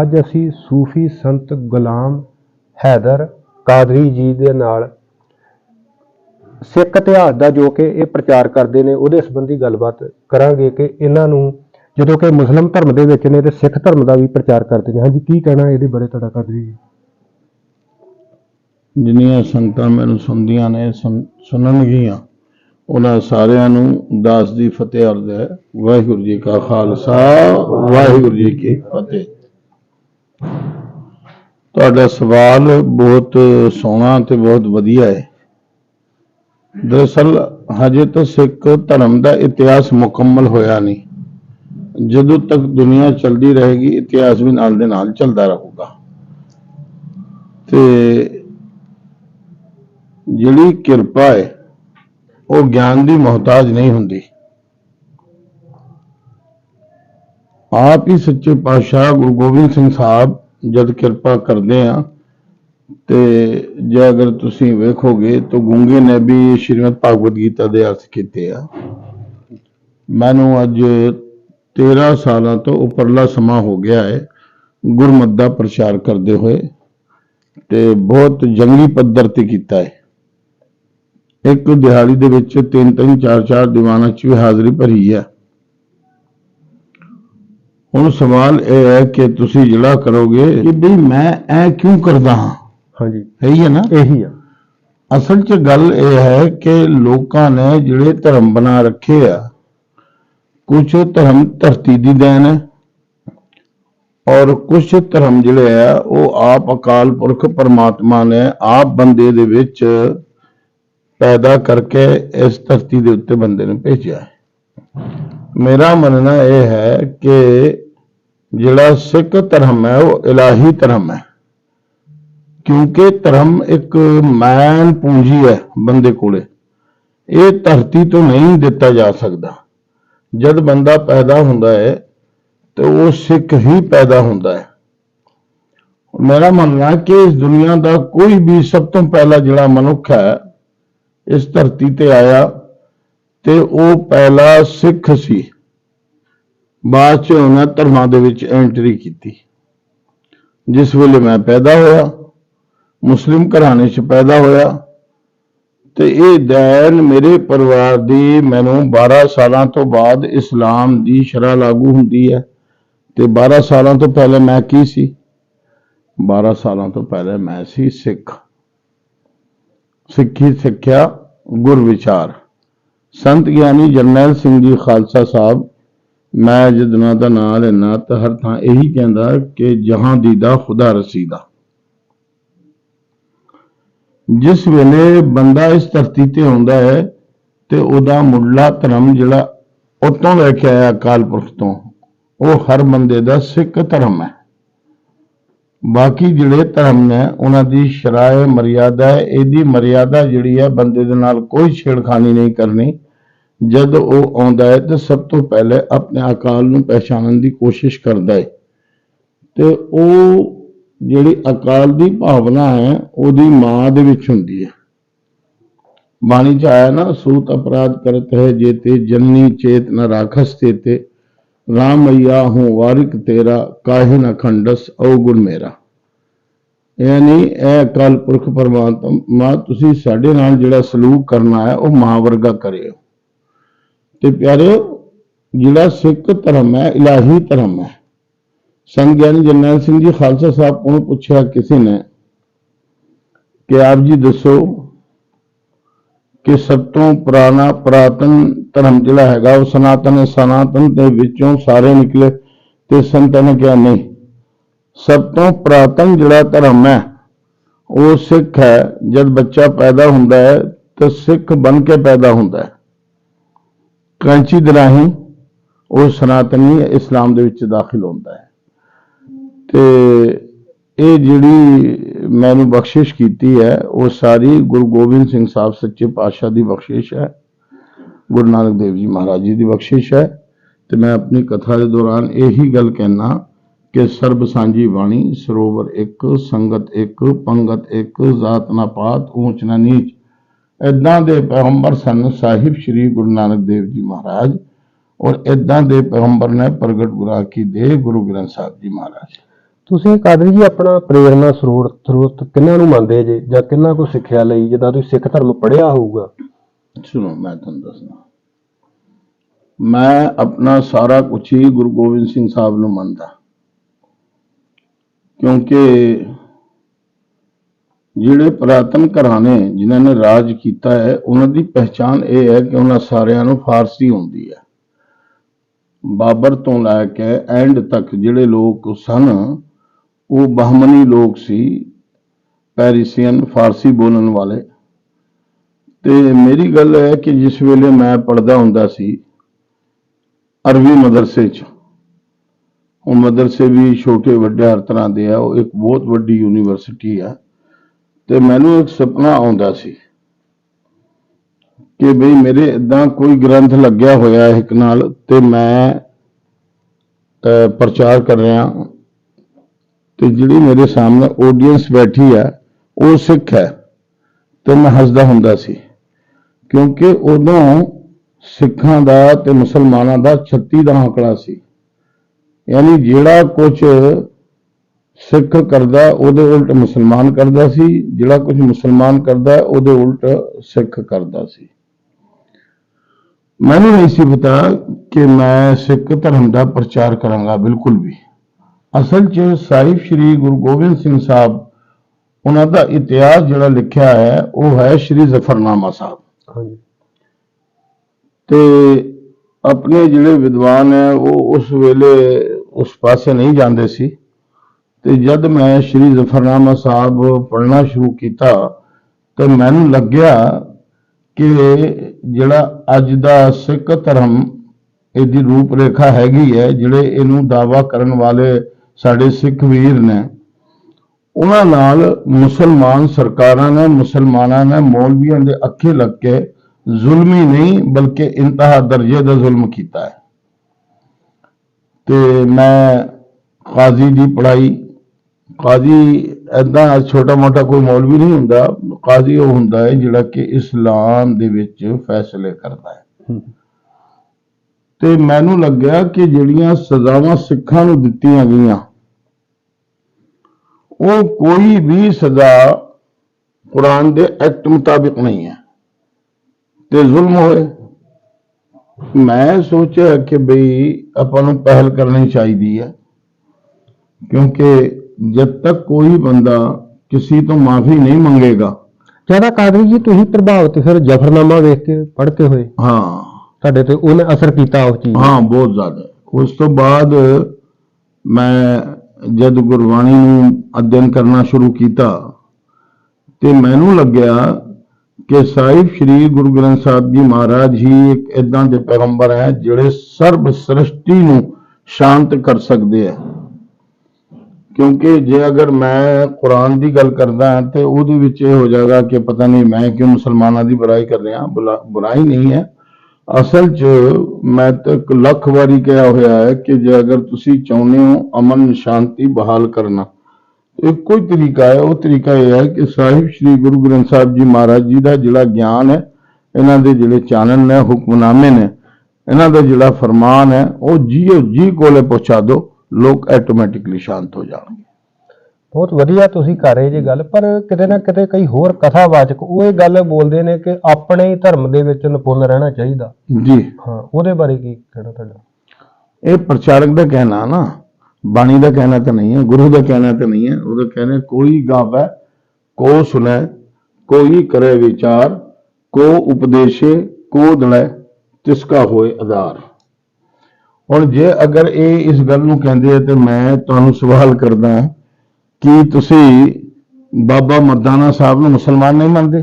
ਅੱਜ ਅਸੀਂ ਸੂਫੀ ਸੰਤ ਗੁਲਾਮ ਹੈਦਰ ਕਾਦਰੀ ਜੀ ਦੇ ਨਾਲ ਸਿੱਖ ਇਤਿਹਾਸ ਦਾ ਜੋ ਕਿ ਇਹ ਪ੍ਰਚਾਰ ਕਰਦੇ ਨੇ, ਉਹਦੇ ਸੰਬੰਧੀ ਗੱਲਬਾਤ ਕਰਾਂਗੇ ਕਿ ਇਹਨਾਂ ਨੂੰ ਜਦੋਂ ਕਿ ਮੁਸਲਮ ਧਰਮ ਦੇ ਵਿੱਚ ਨੇ ਤੇ ਸਿੱਖ ਧਰਮ ਦਾ ਵੀ ਪ੍ਰਚਾਰ ਕਰਦੇ ਨੇ। ਹਾਂਜੀ, ਕੀ ਕਹਿਣਾ ਇਹਦੇ ਬਾਰੇ ਤੁਹਾਡਾ ਕਾਦਰੀ ਜੀ? ਜਿੰਨੀਆਂ ਸੰਗਤਾਂ ਮੈਨੂੰ ਸੁਣਦੀਆਂ ਨੇ, ਸੁਣ- ਸੁਣਨਗੀਆਂ ਉਹਨਾਂ ਸਾਰਿਆਂ ਨੂੰ ਦਾਸ ਦੀ ਫਤਿਹ ਅਰਜ਼ ਹੈ। ਵਾਹਿਗੁਰੂ ਜੀ ਕਾ ਖਾਲਸਾ, ਵਾਹਿਗੁਰੂ ਜੀ ਕੀ ਫਤਿਹ। ਤੁਹਾਡਾ ਸਵਾਲ ਬਹੁਤ ਸੋਹਣਾ ਤੇ ਬਹੁਤ ਵਧੀਆ ਹੈ। ਦਰਅਸਲ, ਹਜੇ ਤਾਂ ਸਿੱਖ ਧਰਮ ਦਾ ਇਤਿਹਾਸ ਮੁਕੰਮਲ ਹੋਇਆ ਨਹੀਂ। ਜਦੋਂ ਤੱਕ ਦੁਨੀਆ ਚੱਲਦੀ ਰਹੇਗੀ, ਇਤਿਹਾਸ ਵੀ ਨਾਲ ਦੇ ਨਾਲ ਚੱਲਦਾ ਰਹੂਗਾ। ਤੇ ਜਿਹੜੀ ਕਿਰਪਾ ਹੈ, ਉਹ ਗਿਆਨ ਦੀ ਮੁਹਤਾਜ ਨਹੀਂ ਹੁੰਦੀ। ਆਪ ਹੀ ਸੱਚੇ ਪਾਤਸ਼ਾਹ ਗੁਰੂ ਗੋਬਿੰਦ ਸਿੰਘ ਸਾਹਿਬ ਜਦ ਕਿਰਪਾ ਕਰਦੇ ਆ, ਤੇ ਜੇ ਅਗਰ ਤੁਸੀਂ ਵੇਖੋਗੇ ਤਾਂ ਗੁੰਗੇ ਨੇ ਵੀ ਸ਼੍ਰੀਮਦ ਭਾਗਵਤ ਗੀਤਾ ਦੇ ਅਰਥ ਕੀਤੇ ਆ। ਮੈਨੂੰ ਅੱਜ 13 ਸਾਲਾਂ ਤੋਂ ਉੱਪਰਲਾ ਸਮਾਂ ਹੋ ਗਿਆ ਹੈ, ਗੁਰਮਤ ਦਾ ਪ੍ਰਚਾਰ ਕਰਦੇ ਹੋਏ, ਤੇ ਬਹੁਤ ਜੰਗੀ ਪੱਧਰ ਤੇ ਕੀਤਾ ਹੈ। ਇੱਕ ਦਿਹਾੜੀ ਦੇ ਵਿੱਚ ਤਿੰਨ ਤਿੰਨ ਚਾਰ ਚਾਰ ਦੀਵਾਨਾਂ 'ਚ ਵੀ ਹਾਜ਼ਰੀ ਭਰੀ ਹੈ ਹੁਣ ਸਵਾਲ ਇਹ ਹੈ ਕਿ ਤੁਸੀਂ ਜਿਹੜਾ ਕਰੋਗੇ ਕਿ ਵੀ ਮੈਂ ਇਹ ਕਿਉਂ ਕਰਦਾ ਹਾਂ? ਹਾਂਜੀ। ਹੈ ਹੀ ਹੈ ਨਾ? ਇਹੀ ਆ। ਅਸਲ 'ਚ ਗੱਲ ਇਹ ਹੈ ਕਿ ਲੋਕਾਂ ਨੇ ਜਿਹੜੇ ਧਰਮ ਬਣਾ ਰੱਖੇ ਆ ਕੁਝ ਧਰਮ ਧਰਤੀ ਦੀ ਦੇਣ ਹੈ ਔਰ ਕੁਝ ਧਰਮ ਜਿਹੜੇ ਆ ਉਹ ਆਪ ਅਕਾਲ ਪੁਰਖ ਪਰਮਾਤਮਾ ਨੇ ਆਪ ਬੰਦੇ ਦੇ ਵਿੱਚ ਪੈਦਾ ਕਰਕੇ ਇਸ ਧਰਤੀ ਦੇ ਉੱਤੇ ਬੰਦੇ ਨੂੰ ਭੇਜਿਆ ਹੈ। ਮੇਰਾ ਮੰਨਣਾ ਇਹ ਹੈ ਕਿ ਜਿਹੜਾ ਸਿੱਖ ਧਰਮ ਹੈ, ਉਹ ਇਲਾਹੀ ਧਰਮ ਹੈ। ਕਿਉਂਕਿ ਧਰਮ ਇੱਕ ਮੈਨ ਪੂੰਜੀ ਹੈ ਬੰਦੇ ਕੋਲੇ। ਇਹ ਧਰਤੀ ਤੋਂ ਨਹੀਂ ਦਿੱਤਾ ਜਾ ਸਕਦਾ। ਜਦ ਬੰਦਾ ਪੈਦਾ ਹੁੰਦਾ ਹੈ, ਤੇ ਉਹ ਸਿੱਖ ਹੀ ਪੈਦਾ ਹੁੰਦਾ ਹੈ। ਮੇਰਾ ਮੰਨਣਾ ਕਿ ਇਸ ਦੁਨੀਆ ਦਾ ਕੋਈ ਵੀ ਸਭ ਤੋਂ ਪਹਿਲਾ ਜਿਹੜਾ ਮਨੁੱਖ ਹੈ, ਇਸ ਧਰਤੀ ਤੇ ਆਇਆ ਤੇ ਉਹ ਪਹਿਲਾ ਸਿੱਖ ਸੀ। ਬਾਅਦ ਚ ਉਹਨਾਂ ਧਰਮਾਂ ਦੇ ਵਿੱਚ ਐਂਟਰੀ ਕੀਤੀ। ਜਿਸ ਵੇਲੇ ਮੈਂ ਪੈਦਾ ਹੋਇਆ, ਮੁਸਲਿਮ ਘਰਾਣੇ 'ਚ ਪੈਦਾ ਹੋਇਆ, ਤੇ ਇਹ ਦੈਨ ਮੇਰੇ ਪਰਿਵਾਰ ਦੀ ਮੈਨੂੰ 12 ਸਾਲਾਂ ਤੋਂ ਬਾਅਦ ਇਸਲਾਮ ਦੀ ਸ਼ਰ੍ਹਾ ਲਾਗੂ ਹੁੰਦੀ ਹੈ। ਤੇ 12 ਸਾਲਾਂ ਤੋਂ ਪਹਿਲੇ ਮੈਂ ਕੀ ਸੀ? 12 ਸਾਲਾਂ ਤੋਂ ਪਹਿਲੇ ਮੈਂ ਸੀ ਸਿੱਖ। ਸਿੱਖੀ ਸਿੱਖਿਆ ਗੁਰ ਵਿਚਾਰ ਸੰਤ ਗਿਆਨੀ ਜਰਨੈਲ ਸਿੰਘ ਜੀ ਖਾਲਸਾ ਸਾਹਿਬ, ਮੈਂ ਜਦੋਂ ਦਾ ਨਾਂ ਲੈਣਾ ਤਾਂ ਹਰ ਥਾਂ ਇਹੀ ਕਹਿੰਦਾ ਕਿ ਜਹਾਂ ਦੀਦਾ ਖੁਦਾ ਰਸੀਦਾ। ਜਿਸ ਵੇਲੇ ਬੰਦਾ ਇਸ ਧਰਤੀ ਤੇ ਆਉਂਦਾ ਹੈ, ਤੇ ਉਹਦਾ ਮੁੱਢਲਾ ਧਰਮ ਜਿਹੜਾ ਉਤੋਂ ਲੈ ਕੇ ਆਇਆ ਅਕਾਲ ਪੁਰਖ ਤੋਂ, ਉਹ ਹਰ ਬੰਦੇ ਦਾ ਸਿੱਖ ਧਰਮ ਹੈ। ਬਾਕੀ ਜਿਹੜੇ ਧਰਮ ਨੇ, ਉਹਨਾਂ ਦੀ ਸ਼ਰਾਏ ਮਰਿਆਦਾ ਹੈ, ਇਹਦੀ ਮਰਿਆਦਾ ਜਿਹੜੀ ਹੈ ਬੰਦੇ ਦੇ ਨਾਲ ਕੋਈ ਛੇੜਖਾਨੀ ਨਹੀਂ ਕਰਨੀ। ਜਦ ਉਹ ਆਉਂਦਾ ਹੈ, ਤੇ ਸਭ ਤੋਂ ਪਹਿਲੇ ਆਪਣੇ ਅਕਾਲ ਨੂੰ ਪਛਾਣਨ ਦੀ ਕੋਸ਼ਿਸ਼ ਕਰਦਾ ਹੈ। ਤੇ ਉਹ ਜਿਹੜੀ ਅਕਾਲ ਦੀ ਭਾਵਨਾ ਹੈ, ਉਹਦੀ ਮਾਂ ਦੇ ਵਿੱਚ ਹੁੰਦੀ ਹੈ। ਬਾਣੀ ਚ ਆਇਆ ਨਾ, ਸੂਤ ਅਪਰਾਧ ਕਰਤ ਹੈ ਜੇਤੇ ਜਨਨੀ ਚੇਤ ਨ ਰਾਖਸ ਤੇਤੇ ਰਾਮ ਮਈਆ ਹੂੰ, ਵਾਰਿਕ ਤੇਰਾ, ਕਾਹਿ ਨ ਮੇਰਾ। ਯਾਨੀ ਇਹ ਅਕਾਲ ਪੁਰਖ ਪਰਮਾਤਮਾ, ਤੁਸੀਂ ਸਾਡੇ ਨਾਲ ਜਿਹੜਾ ਸਲੂਕ ਕਰਨਾ ਹੈ ਉਹ ਮਾਂ ਵਰਗਾ ਕਰਿਓ। ਤੇ ਪਿਆਰਿਓ, ਜਿਹੜਾ ਸਿੱਖ ਧਰਮ ਹੈ, ਇਲਾਹੀ ਧਰਮ ਹੈ ਸੰਤ ਗਿਆਨੀ ਜਰਨੈਲ ਸਿੰਘ ਜੀ, ਖਾਲਸਾ ਸਾਹਿਬ ਕੋਲੋਂ ਪੁੱਛਿਆ ਕਿਸੇ ਨੇ ਕਿ ਆਪ ਜੀ ਦੱਸੋ ਕਿ ਸਭ ਤੋਂ ਪੁਰਾਣਾ ਪ੍ਰਾਤਨ ਧਰਮ ਜਿਹੜਾ ਹੈਗਾ ਉਹ ਸਨਾਤਨ ਸਨਾਤਨ ਦੇ ਵਿੱਚੋਂ ਸਾਰੇ ਨਿਕਲੇ ਤੇ ਸੰਤਾਂ ਨੇ ਕਿਹਾ, ਨਹੀਂ, ਸਭ ਤੋਂ ਪ੍ਰਾਤਨ ਜਿਹੜਾ ਧਰਮ ਹੈ, ਉਹ ਸਿੱਖ ਹੈ। ਜਦ ਬੱਚਾ ਪੈਦਾ ਹੁੰਦਾ ਹੈ, ਤਾਂ ਸਿੱਖ ਬਣ ਕੇ ਪੈਦਾ ਹੁੰਦਾ ਹੈ। ਕ੍ਰਾਂਚੀ ਦੇ ਰਾਹੀਂ ਉਹ ਸਨਾਤਨੀ ਇਸਲਾਮ ਦੇ ਵਿੱਚ ਦਾਖਲ ਹੁੰਦਾ ਹੈ। ਤੇ ਇਹ ਜਿਹੜੀ ਮੈਨੂੰ ਬਖਸ਼ਿਸ਼ ਕੀਤੀ ਹੈ, ਉਹ ਸਾਰੀ ਗੁਰੂ ਗੋਬਿੰਦ ਸਿੰਘ ਸਾਹਿਬ ਸੱਚੇ ਪਾਤਸ਼ਾਹ ਦੀ ਬਖਸ਼ਿਸ਼ ਹੈ। ਗੁਰੂ ਨਾਨਕ ਦੇਵ ਜੀ ਮਹਾਰਾਜ ਜੀ ਦੀ ਬਖਸ਼ਿਸ਼ ਹੈ। ਤੇ ਮੈਂ ਆਪਣੀ ਕਥਾ ਦੇ ਦੌਰਾਨ ਇਹੀ ਗੱਲ ਕਹਿਣਾ ਕਿ ਸਰਬ ਸਾਂਝੀ ਬਾਣੀ, ਸਰੋਵਰ ਇੱਕ, ਸੰਗਤ ਇੱਕ, ਪੰਗਤ ਇੱਕ, ਜ਼ਾਤ ਨਾ ਪਾਤ, ਊਚ ਨਾ ਨੀਚ। ਇਦਾਂ ਦੇ ਪੈਗੰਬਰ ਸਨ ਸਾਹਿਬ ਸ੍ਰੀ ਗੁਰੂ ਨਾਨਕ ਦੇਵ ਜੀ ਮਹਾਰਾਜ। ਔਰ ਇਦਾਂ ਦੇ ਪੈਗੰਬਰ ਨੇ ਪ੍ਰਗਟ ਗੁਰਾਂ ਕੀ ਦੇ ਗੁਰੂ ਗ੍ਰੰਥ ਸਾਹਿਬ ਜੀ ਮਹਾਰਾਜ। ਤੁਸੀਂ ਕਾਦਰੀ ਜੀ ਆਪਣਾ ਪ੍ਰੇਰਨਾ ਸਰੋਤ ਸਰੋਤ ਕਿੰਨਾਂ ਨੂੰ ਮੰਨਦੇ ਜੇ? ਜਾਂ ਕਿੰਨਾਂ ਕੋ ਸਿੱਖਿਆ ਲਈ ਜਿੱਦਾਂ ਤੁਸੀਂ ਸਿੱਖ ਧਰਮ ਪੜ੍ਹਿਆ ਹੋਊਗਾ? ਸੁਣੋ, ਮੈਂ ਤੁਹਾਨੂੰ ਦੱਸਣਾ ਮੈਂ ਆਪਣਾ ਸਾਰਾ ਕੁਝ ਹੀ ਗੁਰੂ ਗੋਬਿੰਦ ਸਿੰਘ ਸਾਹਿਬ ਨੂੰ ਮੰਨਦਾ। ਕਿਉਂਕਿ ਜਿਹੜੇ ਪ੍ਰਾਤਨ ਘਰਾਣੇ ਜਿਨ੍ਹਾਂ ਨੇ ਰਾਜ ਕੀਤਾ ਹੈ, ਉਹਨਾਂ ਦੀ ਪਹਿਚਾਨ ਇਹ ਹੈ ਕਿ ਉਹਨਾਂ ਸਾਰਿਆਂ ਨੂੰ ਫਾਰਸੀ ਹੁੰਦੀ ਹੈ। ਬਾਬਰ ਤੋਂ ਲੈ ਕੇ ਐਂਡ ਤੱਕ ਜਿਹੜੇ ਲੋਕ ਸਨ ਉਹ ਬਹਮਨੀ ਲੋਕ ਸੀ, ਪੈਰਿਸੀਅਨ, ਫਾਰਸੀ ਬੋਲਣ ਵਾਲੇ। ਤੇ ਮੇਰੀ ਗੱਲ ਹੈ ਕਿ ਜਿਸ ਵੇਲੇ ਮੈਂ ਪੜਦਾ ਹੁੰਦਾ ਸੀ, ਅਰਬੀ ਮਦਰਸੇ 'ਚ, ਉਹ ਮਦਰਸੇ ਵੀ ਛੋਟੇ ਵੱਡੇ ਹਰ ਤਰ੍ਹਾਂ ਦੇ ਆ, ਉਹ ਇੱਕ ਬਹੁਤ ਵੱਡੀ ਯੂਨੀਵਰਸਿਟੀ ਆ, ਤੇ ਮੈਨੂੰ ਇੱਕ ਸੁਪਨਾ ਆਉਂਦਾ ਸੀ ਕਿ ਬਈ ਮੇਰੇ ਇਦਾਂ ਕੋਈ ਗ੍ਰੰਥ ਲੱਗਿਆ ਹੋਇਆ ਹੈ ਇੱਕ ਨਾਲ, ਤੇ ਮੈਂ ਪ੍ਰਚਾਰ ਕਰ ਰਿਹਾ ਤੇ ਜਿਹੜੀ ਮੇਰੇ ਸਾਹਮਣੇ ਆਡੀਅנס ਬੈਠੀ ਆ, ਉਹ ਸਿੱਖ ਹੈ ਤੇ ਮੈਂ ਹੱਸਦਾ ਹੁੰਦਾ ਸੀ। ਕਿਉਂਕਿ ਉਦੋਂ ਸਿੱਖਾਂ ਦਾ ਤੇ ਮੁਸਲਮਾਨਾਂ ਦਾ 36 ਦਾ ਆંકੜਾ ਸੀ। ਯਾਨੀ ਜਿਹੜਾ ਕੁਝ ਸਿੱਖ ਕਰਦਾ, ਉਹਦੇ ਉਲਟ ਮੁਸਲਮਾਨ ਕਰਦਾ ਸੀ। ਜਿਹੜਾ ਕੁਝ ਮੁਸਲਮਾਨ ਕਰਦਾ, ਉਹਦੇ ਉਲਟ ਸਿੱਖ ਕਰਦਾ ਸੀ। ਮੈਨੂੰ ਨਹੀਂ ਸੀ ਪਤਾ ਕਿ ਮੈਂ ਸਿੱਖ ਧਰਮ ਦਾ ਪ੍ਰਚਾਰ ਕਰਾਂਗਾ, ਬਿਲਕੁਲ ਵੀ। ਅਸਲ 'ਚ ਸਾਹਿਬ ਸ੍ਰੀ ਗੁਰੂ ਗੋਬਿੰਦ ਸਿੰਘ ਸਾਹਿਬ ਉਹਨਾਂ ਦਾ ਇਤਿਹਾਸ ਜਿਹੜਾ ਲਿਖਿਆ ਹੈ ਉਹ ਹੈ ਸ੍ਰੀ ਜ਼ਫਰਨਾਮਾ ਸਾਹਿਬ। ਹਾਂਜੀ। ਤੇ ਆਪਣੇ ਜਿਹੜੇ ਵਿਦਵਾਨ ਹੈ ਉਹ ਉਸ ਵੇਲੇ ਉਸ ਪਾਸੇ ਨਹੀਂ ਜਾਂਦੇ ਸੀ। ਤੇ ਜਦ ਮੈਂ ਸ੍ਰੀ ਜ਼ਫਰਨਾਮਾ ਸਾਹਿਬ ਪੜ੍ਹਨਾ ਸ਼ੁਰੂ ਕੀਤਾ ਤੇ ਮੈਨੂੰ ਲੱਗਿਆ ਕਿ ਜਿਹੜਾ ਅੱਜ ਦਾ ਸਿੱਖ ਧਰਮ ਇਹਦੀ ਰੂਪ ਰੇਖਾ ਹੈਗੀ ਹੈ ਜਿਹੜੇ ਇਹਨੂੰ ਦਾਵਾ ਕਰਨ ਵਾਲੇ ਸਾਡੇ ਸਿੱਖ ਵੀਰ ਨੇ, ਉਹਨਾਂ ਨਾਲ ਮੁਸਲਮਾਨ ਸਰਕਾਰਾਂ ਨੇ, ਮੁਸਲਮਾਨਾਂ ਨੇ ਮੌਲਵੀਆਂ ਦੇ ਅੱਖੇ ਲੱਗ ਕੇ ਜ਼ੁਲਮੀ ਨਹੀਂ, ਬਲਕਿ ਇੰਤਹਾ ਦਰਜੇ ਦਾ ਜ਼ੁਲਮ ਕੀਤਾ ਹੈ। ਤੇ ਮੈਂ ਕਾਜ਼ੀ ਦੀ ਪੜ੍ਹਾਈ, ਕਾਜ਼ੀ ਐਦਾਂ ਛੋਟਾ ਮੋਟਾ ਕੋਈ ਮੌਲਵੀ ਨਹੀਂ ਹੁੰਦਾ, ਕਾਜ਼ੀ ਉਹ ਹੁੰਦਾ ਹੈ ਜਿਹੜਾ ਕਿ ਇਸਲਾਮ ਦੇ ਵਿੱਚ ਫੈਸਲੇ ਕਰਦਾ ਹੈ। ਤੇ ਮੈਨੂੰ ਲੱਗਿਆ ਕਿ ਜਿਹੜੀਆਂ ਸਜ਼ਾਵਾਂ ਸਿੱਖਾਂ ਨੂੰ ਦਿੱਤੀਆਂ ਗਈਆਂ ਉਹ ਕੋਈ ਵੀ ਸਜ਼ਾ ਕੁਰਾਨ ਦੇ ਐਕਟ ਮੁਤਾਬਿਕ ਨਹੀਂ ਹੈ। ਤੇ ਜ਼ੁਲਮ ਹੋਏ। ਮੈਂ ਸੋਚਿਆ ਕਿ ਬਈ ਆਪਾਂ ਨੂੰ ਪਹਿਲ ਕਰਨੀ ਚਾਹੀਦੀ ਹੈ ਕਿਉਂਕਿ ਜਦ ਤੱਕ ਕੋਈ ਬੰਦਾ ਕਿਸੇ ਤੋਂ ਮਾਫੀ ਨਹੀਂ ਮੰਗੇਗਾ। ਜ਼ਿਆਦਾ ਕਾਦਰੀ ਜੀ ਤੁਸੀਂ ਪ੍ਰਭਾਵਿਤ ਫਿਰ ਜਫਰਨਾਮਾ ਵੇਖ ਕੇ ਪੜ੍ਹ ਕੇ ਹੋਏ। ਹਾਂ। ਤੁਹਾਡੇ ਤੇ ਉਹਨੇ ਅਸਰ ਕੀਤਾ ਉਸ ਚੀਜ਼? ਹਾਂ, ਬਹੁਤ ਜ਼ਿਆਦਾ। ਉਸ ਤੋਂ ਬਾਅਦ ਮੈਂ ਜਦ ਗੁਰਬਾਣੀ ਨੂੰ ਅਧਿਐਨ ਕਰਨਾ ਸ਼ੁਰੂ ਕੀਤਾ ਤੇ ਮੈਨੂੰ ਲੱਗਿਆ ਕਿ ਸਾਹਿਬ ਸ੍ਰੀ ਗੁਰੂ ਗ੍ਰੰਥ ਸਾਹਿਬ ਜੀ ਮਹਾਰਾਜ ਹੀ ਇੱਕ ਇਦਾਂ ਦੇ ਪੈਗੰਬਰ ਹੈ ਜਿਹੜੇ ਸਰਬ ਸ੍ਰਿਸ਼ਟੀ ਨੂੰ ਸ਼ਾਂਤ ਕਰ ਸਕਦੇ ਆ। ਕਿਉਂਕਿ ਜੇ ਅਗਰ ਮੈਂ ਕੁਰਾਨ ਦੀ ਗੱਲ ਕਰਦਾ ਤੇ ਉਹਦੇ ਵਿੱਚ ਇਹ ਹੋ ਜਾਏਗਾ ਕਿ ਪਤਾ ਨਹੀਂ ਮੈਂ ਕਿਉਂ ਮੁਸਲਮਾਨਾਂ ਦੀ ਬੁਰਾਈ ਕਰ ਰਿਹਾ, ਬੁਲਾ- ਬੁਰਾਈ ਨਹੀਂ ਹੈ। ਅਸਲ 'ਚ ਮੈਂ ਤਾਂ ਇੱਕ ਲੱਖ ਵਾਰੀ ਕਿਹਾ ਹੋਇਆ ਹੈ ਕਿ ਜੇ ਅਗਰ ਤੁਸੀਂ ਚਾਹੁੰਦੇ ਹੋ ਅਮਨ ਸ਼ਾਂਤੀ ਬਹਾਲ ਕਰਨਾ, ਇੱਕੋ ਹੀ ਤਰੀਕਾ ਹੈ, ਉਹ ਤਰੀਕਾ ਇਹ ਹੈ ਕਿ ਸਾਹਿਬ ਸ੍ਰੀ ਗੁਰੂ ਗ੍ਰੰਥ ਸਾਹਿਬ ਜੀ ਮਹਾਰਾਜ ਜੀ ਦਾ ਜਿਹੜਾ ਗਿਆਨ ਹੈ, ਇਹਨਾਂ ਦੇ ਜਿਹੜੇ ਚਾਨਣ ਨੇ, ਹੁਕਮਨਾਮੇ ਨੇ, ਇਹਨਾਂ ਦਾ ਜਿਹੜਾ ਫਰਮਾਨ ਹੈ, ਉਹ ਜੀਓ ਜੀ ਕੋਲੇ ਪਹੁੰਚਾ ਦਿਓ, ਲੋਕ ਆਟੋਮੈਟਿਕਲੀ ਸ਼ਾਂਤ ਹੋ ਜਾਣਗੇ। ਬਹੁਤ ਵਧੀਆ ਤੁਸੀਂ ਕਰ ਰਹੇ ਜੇ ਗੱਲ ਪਰ ਕਿਤੇ ਨਾ ਕਿਤੇ ਕਈ ਹੋਰ ਕਥਾਵਾਚਕ ਉਹ ਇਹ ਗੱਲ ਬੋਲਦੇ ਨੇ ਕਿ ਆਪਣੇ ਹੀ ਧਰਮ ਦੇ ਵਿੱਚ ਨਿਪੁੰਨ ਰਹਿਣਾ ਚਾਹੀਦਾ। ਜੀ। ਹਾਂ ਉਹਦੇ ਬਾਰੇ ਕੀ ਕਹਿਣਾ ਤੁਹਾਡਾ? ਇਹ ਪ੍ਰਚਾਰਕ ਦਾ ਕਹਿਣਾ ਨਾ ਬਾਣੀ ਦਾ ਕਹਿਣਾ ਤਾਂ ਨਹੀਂ ਹੈ ਗੁਰੂ ਦਾ ਕਹਿਣਾ ਤਾਂ ਨਹੀਂ ਹੈ ਉਹਦਾ ਕਹਿਣਾ ਕੋਈ ਗਾਵੇ ਕੋ ਸੁਨੇ ਕੋਈ ਕਰੇ ਵਿਚਾਰ ਕੋ ਉਪਦੇਸ਼ੇ ਕੋ ਦਲੇ ਤਿਸ ਕਾ ਹੋਏ ਆਧਾਰ। ਹੁਣ ਜੇ ਅਗਰ ਇਹ ਇਸ ਗੱਲ ਨੂੰ ਕਹਿੰਦੇ ਆ ਤੇ ਮੈਂ ਤੁਹਾਨੂੰ ਸਵਾਲ ਕਰਦਾ ਹਾਂ ਕੀ ਤੁਸੀਂ ਬਾਬਾ ਮਰਦਾਨਾ ਸਾਹਿਬ ਨੂੰ ਮੁਸਲਮਾਨ ਨਹੀਂ ਮੰਨਦੇ?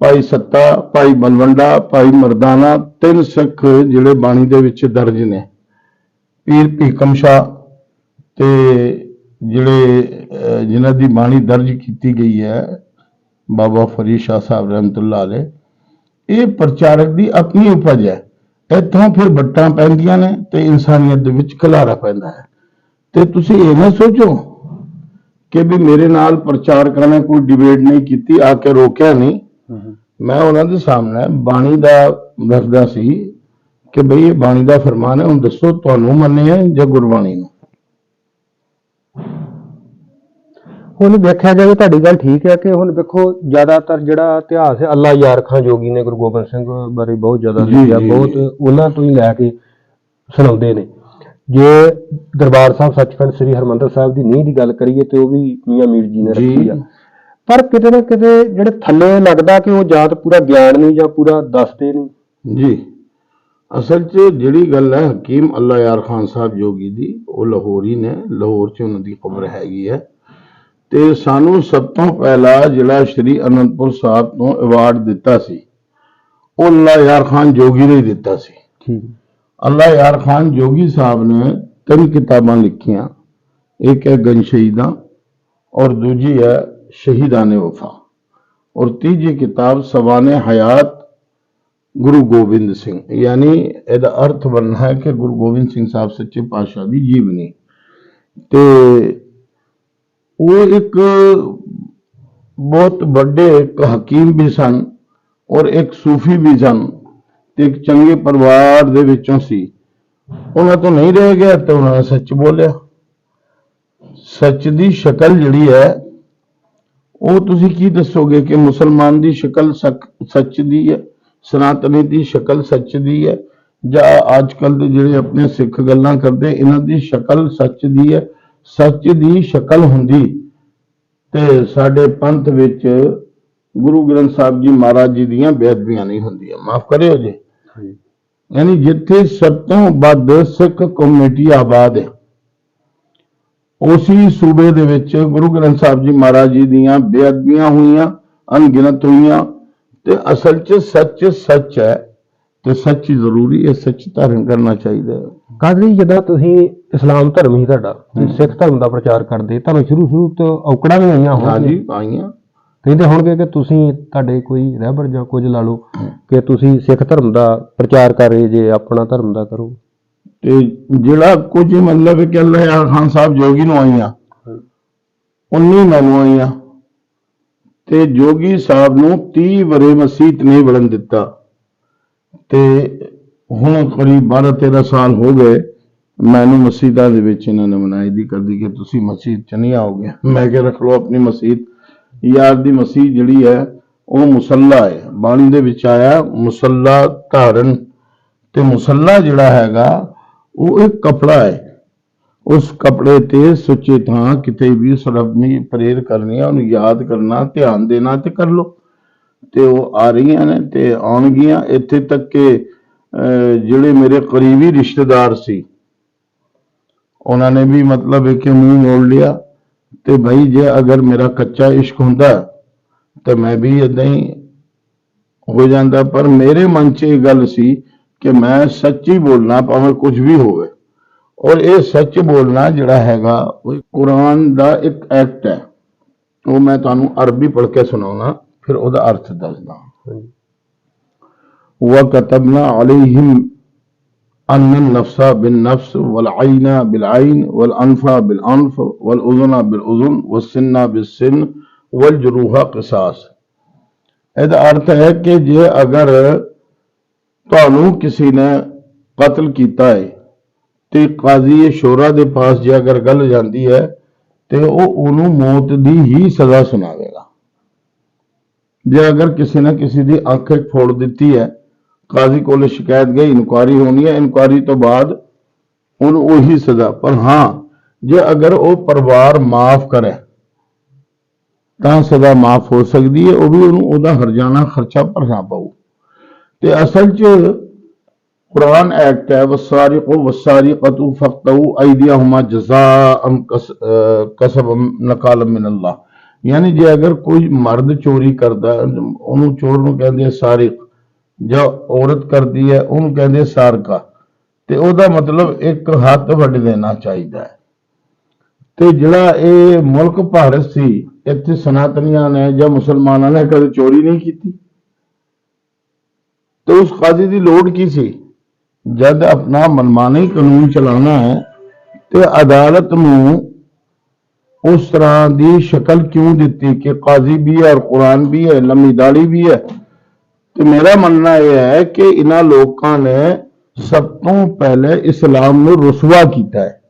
ਭਾਈ ਸੱਤਾ ਭਾਈ ਬਲਵੰਡਾ ਭਾਈ ਮਰਦਾਨਾ ਤਿੰਨ ਸਿੱਖ ਜਿਹੜੇ ਬਾਣੀ ਦੇ ਵਿੱਚ ਦਰਜ ਨੇ। ਪੀਰ ਭੀਕਮ ਸ਼ਾ ਤੇ ਜਿਹੜੇ ਜਿਨ੍ਹਾਂ ਦੀ ਬਾਣੀ ਦਰਜ ਕੀਤੀ ਗਈ ਹੈ ਬਾਬਾ ਫਰੀਦ ਸ਼ਾਹ ਸਾਹਿਬ ਰਹਿਮਤੁਲਲਾਹ ਅਲੇ ਇਹ ਪ੍ਰਚਾਰਕ ਦੀ ਆਪਣੀ ਉਪਜ ਹੈ। ਇੱਥੋਂ ਫਿਰ ਬੱਟਾਂ ਪੈਂਦੀਆਂ ਨੇ ਤੇ ਇਨਸਾਨੀਅਤ ਦੇ ਵਿੱਚ ਖਲਾਰਾ ਪੈਂਦਾ ਹੈ। ਤੇ ਤੁਸੀਂ ਇਹ ਨਾ ਸੋਚੋ ਕਿ ਵੀ ਮੇਰੇ ਨਾਲ ਪ੍ਰਚਾਰ ਕਰਨਾ ਕੋਈ ਡਿਬੇਟ ਨਹੀਂ ਕੀਤੀ ਆ ਕੇ ਰੋਕਿਆ ਨਹੀਂ। ਮੈਂ ਉਹਨਾਂ ਦੇ ਸਾਹਮਣੇ ਬਾਣੀ ਦਾ ਦੱਸਦਾ ਸੀ ਕਿ ਬਈ ਇਹ ਬਾਣੀ ਦਾ ਫਰਮਾਨ ਹੈ ਹੁਣ ਦੱਸੋ ਤੁਹਾਨੂੰ ਮੰਨਿਆ ਜਾਂ ਗੁਰਬਾਣੀ ਨੂੰ? ਹੁਣ ਵੇਖਿਆ ਜਾਵੇ ਤੁਹਾਡੀ ਗੱਲ ਠੀਕ ਹੈ ਕਿ ਹੁਣ ਵੇਖੋ ਜ਼ਿਆਦਾਤਰ ਜਿਹੜਾ ਇਤਿਹਾਸ ਹੈ ਅੱਲਾ ਯਾਰ ਖਾਂ ਜੋਗੀ ਨੇ ਗੁਰੂ ਗੋਬਿੰਦ ਸਿੰਘ ਬਾਰੇ ਬਹੁਤ ਜ਼ਿਆਦਾ ਲਿਖਿਆ। ਬਹੁਤ ਉਹਨਾਂ ਤੋਂ ਹੀ ਲੈ ਕੇ ਸੁਣਾਉਂਦੇ ਨੇ। ਜੇ ਦਰਬਾਰ ਸਾਹਿਬ ਸੱਚਖੰਡ ਸ੍ਰੀ ਹਰਮੰਦਰ ਸਾਹਿਬ ਦੀ ਨੀਂਹ ਦੀ ਗੱਲ ਕਰੀਏ ਤੇ ਉਹ ਵੀ ਮੀਆਂ ਮੀਰ ਜੀ ਨੇ। ਰੱਖੀ ਆ। ਪਰ ਕਿਤੇ ਨਾ ਕਿਤੇ ਜਿਹੜੇ ਥੱਲੇ ਲੱਗਦਾ ਕਿ ਉਹ ਜਾਂ ਤਾਂ ਪੂਰਾ ਗਿਆਨ ਨਹੀਂ ਜਾਂ ਪੂਰਾ ਦੱਸਦੇ ਨਹੀਂ। ਜੀ। ਅਸਲ 'ਚ ਜਿਹੜੀ ਗੱਲ ਹੈ ਹਕੀਮ ਅੱਲਾ ਯਾਰ ਖਾਨ ਸਾਹਿਬ ਜੋਗੀ ਦੀ ਉਹ ਲਾਹੌਰੀ ਨੇ ਲਾਹੌਰ 'ਚ ਉਹਨਾਂ ਦੀ ਕਬਰ ਹੈਗੀ ਹੈ। ਤੇ ਸਾਨੂੰ ਸਭ ਤੋਂ ਪਹਿਲਾ ਜਿਹੜਾ ਸ਼੍ਰੀ ਅਨੰਦਪੁਰ ਸਾਹਿਬ ਤੋਂ ਅਵਾਰਡ ਦਿੱਤਾ ਸੀ ਉਹ ਅੱਲਾ ਯਾਰ ਖਾਨ ਜੋਗੀ ਨੇ ਦਿੱਤਾ ਸੀ। ਠੀਕ। ਅੱਲਾ ਯਾਰ ਖਾਨ ਜੋਗੀ ਸਾਹਿਬ ਨੇ ਤਿੰਨ ਕਿਤਾਬਾਂ ਲਿਖੀਆਂ। ਇੱਕ ਹੈ ਗਨ ਸ਼ਹੀਦਾਂ ਔਰ ਦੂਜੀ ਹੈ ਸ਼ਹੀਦਾਨ ਵਫਾ। ਔਰ ਤੀਜੀ ਕਿਤਾਬ ਸਵਾਨੇ ਹਯਾਤ ਗੁਰੂ ਗੋਬਿੰਦ ਸਿੰਘ। ਯਾਨੀ ਇਹਦਾ ਅਰਥ ਬਣਨਾ ਹੈ ਕਿ ਗੁਰੂ ਗੋਬਿੰਦ ਸਿੰਘ ਸਾਹਿਬ ਸੱਚੇ ਪਾਤਸ਼ਾਹ ਦੀ ਜੀਵਨੀ। ਤੇ ਉਹ ਇੱਕ ਬਹੁਤ ਵੱਡੇ ਇੱਕ ਹਕੀਮ ਵੀ ਸਨ ਔਰ ਇੱਕ ਸੂਫੀ ਵੀ ਸਨ। ਤੇ ਇੱਕ ਚੰਗੇ ਪਰਿਵਾਰ ਦੇ ਵਿੱਚੋਂ ਸੀ। ਉਹਨਾਂ ਤੋਂ ਨਹੀਂ ਰਹਿ ਗਿਆ ਤੇ ਉਹਨਾਂ ਨੇ ਸੱਚ ਬੋਲਿਆ। ਸੱਚ ਦੀ ਸ਼ਕਲ ਜਿਹੜੀ ਹੈ, ਉਹ ਤੁਸੀਂ ਕੀ ਦੱਸੋਗੇ ਕਿ ਮੁਸਲਮਾਨ ਦੀ ਸ਼ਕਲ ਸੱਚ ਦੀ ਹੈ, ਸਨਾਤਨੀ ਦੀ ਸ਼ਕਲ ਸੱਚ ਦੀ ਹੈ, ਜਾਂ ਅੱਜ ਕੱਲ ਦੇ ਜਿਹੜੇ ਆਪਣੇ ਸਿੱਖ ਗੱਲਾਂ ਕਰਦੇ, ਇਹਨਾਂ ਦੀ ਸ਼ਕਲ ਸੱਚ ਦੀ ਹੈ, ਸੱਚ ਦੀ ਸ਼ਕਲ ਹੁੰਦੀ। ਤੇ ਸਾਡੇ ਪੰਥ ਵਿੱਚ ਗੁਰੂ ਗ੍ਰੰਥ ਸਾਹਿਬ ਜੀ ਮਹਾਰਾਜ ਜੀ ਦੀਆਂ ਬੇਅਦਬੀਆਂ ਨਹੀਂ ਹੁੰਦੀਆਂ। ਮਾਫ ਕਰਿਓ ਜੀ। ਹਾਂਜੀ। ਯਾਨੀ ਜਿੱਥੇ ਸਭ ਤੋਂ ਵੱਧ ਸਿੱਖ ਕਮੇਟੀ ਆਬਾਦ ਹੈ ਉਸੇ ਸੂਬੇ ਦੇ ਵਿੱਚ ਗੁਰੂ ਗ੍ਰੰਥ ਸਾਹਿਬ ਜੀ ਮਹਾਰਾਜ ਜੀ ਦੀਆਂ ਬੇਅਦਬੀਆਂ ਹੋਈਆਂ ਅਣਗਿਣਤ ਹੋਈਆਂ ਤੇ ਅਸਲ 'ਚ ਸੱਚ ਸੱਚ ਹੈ ਤੇ ਸੱਚ ਜ਼ਰੂਰੀ ਹੈ ਸੱਚ ਧਾਰਨ ਕਰਨਾ ਚਾਹੀਦਾ ਹੈ। ਕਾਦਰੀ ਜਦੋਂ ਤੁਸੀਂ ਇਸਲਾਮ ਧਰਮ ਹੀ ਤੁਹਾਡਾ ਸਿੱਖ ਧਰਮ ਦਾ ਪ੍ਰਚਾਰ ਕਰਦੇ ਤੁਹਾਨੂੰ ਸ਼ੁਰੂ ਸ਼ੁਰੂ ਤੋਂ ਔਕੜਾਂ ਵੀ ਆਈਆਂ ਹੋਣਗੀਆਂ। ਹਾਂਜੀ ਆਈਆਂ। ਕਹਿੰਦੇ ਹੋਣਗੇ ਕਿ ਤੁਸੀਂ ਤੁਹਾਡੇ ਕੋਈ ਰਹਿਬਰ ਜਾਂ ਕੁਝ ਲਾ ਲਓ ਕਿ ਤੁਸੀਂ ਸਿੱਖ ਧਰਮ ਦਾ ਪ੍ਰਚਾਰ ਕਰ ਰਹੇ ਜੇ, ਆਪਣਾ ਧਰਮ ਦਾ ਕਰੋ। ਤੇ ਜਿਹੜਾ ਕੁਝ ਮਤਲਬ ਕਿ ਅੱਲਾਹ ਖਾਨ ਸਾਹਿਬ ਜੋਗੀ ਨੂੰ ਆਈਆਂ ਉਨੀ ਮੈਨੂੰ ਆਈਆਂ ਤੇ ਜੋਗੀ ਸਾਹਿਬ ਨੂੰ 30 ਵਰੇ ਮਸੀਤ ਨਹੀਂ ਬਣਨ ਦਿੱਤਾ। ਤੇ ਹੁਣ ਕਰੀਬ 12 13 ਸਾਲ ਹੋ ਗਏ, ਮੈਨੂੰ ਮਸਜਿਦਾਂ ਦੇ ਵਿੱਚ ਇਹਨਾਂ ਨੇ ਮਨਾਈ ਦੀ ਕਰਦੀ ਕਿ ਤੁਸੀਂ ਮਸਜਿਦ ਚ ਨਹੀਂ ਆਓਗੇ। ਮੈਂ ਕਿਹਾ ਰੱਖ ਲਓ ਆਪਣੀ ਮਸਜਿਦ ਯਾਰ ਦੀ ਮਸੀਹ ਜਿਹੜੀ ਹੈ, ਉਹ ਮੁਸੱਲਾ ਹੈ। ਬਾਣੀ ਦੇ ਵਿੱਚ ਆਇਆ, ਮੁਸੱਲਾ ਧਾਰਨ। ਤੇ ਮੁਸੱਲਾ ਜਿਹੜਾ ਹੈਗਾ, ਉਹ ਇੱਕ ਕਪੜਾ ਹੈ। ਉਸ ਕਪੜੇ ਤੇ ਸੁੱਚੇ ਥਾਂ ਕਿਤੇ ਵੀ ਸਰਬਨੀ ਪ੍ਰੇਰ ਕਰਨੀ ਆ, ਉਹਨੂੰ ਯਾਦ ਕਰਨਾ, ਧਿਆਨ ਦੇਣਾ ਤੇ ਕਰ ਲੋ ਤੇ ਉਹ ਆ ਰਹੀਆਂ ਨੇ ਤੇ ਆਉਣਗੀਆਂ। ਇੱਥੇ ਤੱਕ ਕਿ ਜਿਹੜੇ ਮੇਰੇ ਕਰੀਬੀ ਰਿਸ਼ਤੇਦਾਰ ਸੀ, ਉਹਨਾਂ ਨੇ ਵੀ ਮਤਲਬ ਕਿ ਮੂੰਹ ਮੋੜ ਲਿਆ। ਤੇ ਭਾਈ ਜੇ ਅਗਰ ਮੇਰਾ ਕੱਚਾ ਇਸ਼ਕ ਹੁੰਦਾ ਤੇ ਮੈਂ ਵੀ ਇਦਾਂ ਹੀ ਹੋ ਜਾਂਦਾ ਪਰ ਮੇਰੇ ਮਨ 'ਚ ਇਹ ਗੱਲ ਸੀ ਕਿ ਮੈਂ ਸੱਚੀ ਬੋਲਣਾ ਭਾਵੇਂ ਕੁਝ ਵੀ ਹੋਵੇ ਔਰ ਇਹ ਸੱਚ ਬੋਲਣਾ ਜਿਹੜਾ ਹੈਗਾ ਉਹ ਕੁਰਾਨ ਦਾ ਇੱਕ ਐਕਟ ਹੈ ਉਹ ਮੈਂ ਤੁਹਾਨੂੰ ਅਰਬੀ ਪੜ੍ਹ ਕੇ ਸੁਣਾਉਣਾ ਫਿਰ ਉਹਦਾ ਅਰਥ ਦੱਸਦਾ ਹਾਂਜੀ وكتبنا عليهم أن النفس بالنفس والعين بالعين والأنف بالأنف والأذن بالأذن والسن بالسن والجروح قصاص ਇਹਦਾ ਅਰਥ ਹੈ ਕਿ ਜੇ ਅਗਰ ਤੁਹਾਨੂੰ ਕਿਸੇ ਨੇ ਕਤਲ ਕੀਤਾ ਹੈ ਤੇ ਕਾਜ਼ੀ ਸ਼ੋਰਾ ਦੇ ਪਾਸ ਜੇ ਅਗਰ ਗੱਲ ਜਾਂਦੀ ਹੈ ਤੇ ਉਹ ਉਹਨੂੰ ਮੌਤ ਦੀ ਹੀ ਸਜ਼ਾ ਸੁਣਾਵੇਗਾ ਜੇ ਅਗਰ ਕਿਸੇ ਨੇ ਕਿਸੇ ਦੀ ਅੱਖ ਫੋੜ ਦਿੱਤੀ ਹੈ ਕਾਜ਼ੀ ਕੋਲ ਸ਼ਿਕਾਇਤ ਗਈ ਇਨਕੁਆਰੀ ਹੋਣੀ ਹੈ ਇਨਕੁਆਰੀ ਤੋਂ ਬਾਅਦ ਉਹਨੂੰ ਉਹੀ ਸਜ਼ਾ। ਪਰ ਹਾਂ ਜੇ ਅਗਰ ਉਹ ਪਰਿਵਾਰ ਮਾਫ ਕਰੇ ਤਾਂ ਸਜ਼ਾ ਮਾਫ ਹੋ ਸਕਦੀ ਹੈ ਉਹ ਵੀ ਉਹਨੂੰ ਉਹਦਾ ਹਰਜਾਨਾ ਖਰਚਾ ਭਰਨਾ ਪਊ। ਤੇ ਅਸਲ 'ਚ ਕੁਰਾਨ ਐਕਟ ਹੈ ਵਸਾਰਿਕੂ ਵਸਾਰਿਕਤੂ ਫਕਤੂ ਅਈਦੀਹੁਮਾ ਜਜ਼ਾਅਨ ਕਸਬ ਨਕਾਲ ਮਿਨ ਅੱਲਾਹ ਯਾਨੀ ਜੇ ਅਗਰ ਕੋਈ ਮਰਦ ਚੋਰੀ ਕਰਦਾ ਹੈ, ਉਹਨੂੰ ਚੋਰ ਨੂੰ ਕਹਿੰਦੇ ਆ ਸਾਰਿਕ ਜਾਂ ਔਰਤ ਕਰਦੀ ਹੈ, ਉਹਨੂੰ ਕਹਿੰਦੇ ਆ ਸਾਰਕਾ ਤੇ ਉਹਦਾ ਮਤਲਬ ਇੱਕ ਹੱਥ ਵੱਢ ਦੇਣਾ ਚਾਹੀਦਾ ਹੈ। ਤੇ ਜਿਹੜਾ ਇਹ ਮੁਲਕ ਭਾਰਤ ਸੀ, ਇੱਥੇ ਸਨਾਤਨੀਆਂ ਨੇ ਜਾਂ ਮੁਸਲਮਾਨਾਂ ਨੇ ਕਦੇ ਚੋਰੀ ਨਹੀਂ ਕੀਤੀ? ਤੇ ਉਸ ਕਾਜ਼ੀ ਦੀ ਲੋੜ ਕੀ ਸੀ? ਜਦ ਆਪਣਾ ਮਨਮਾਨੀ ਕਾਨੂੰਨ ਚਲਾਉਣਾ ਹੈ, ਤੇ ਅਦਾਲਤ ਨੂੰ ਉਸ ਤਰ੍ਹਾਂ ਦੀ ਸ਼ਕਲ ਕਿਉਂ ਦਿੱਤੀ ਕਿ ਕਾਜ਼ੀ ਵੀ ਹੈ ਔਰ ਕੁਰਾਨ ਵੀ ਹੈ, ਲੰਮੀ ਦਾੜੀ ਵੀ ਹੈ? ਤੇ ਮੇਰਾ ਮੰਨਣਾ ਇਹ ਹੈ ਕਿ ਇਹਨਾਂ ਲੋਕਾਂ ਨੇ ਸਭ ਤੋਂ ਪਹਿਲੇ ਇਸਲਾਮ ਨੂੰ ਰਸਵਾ ਕੀਤਾ ਹੈ।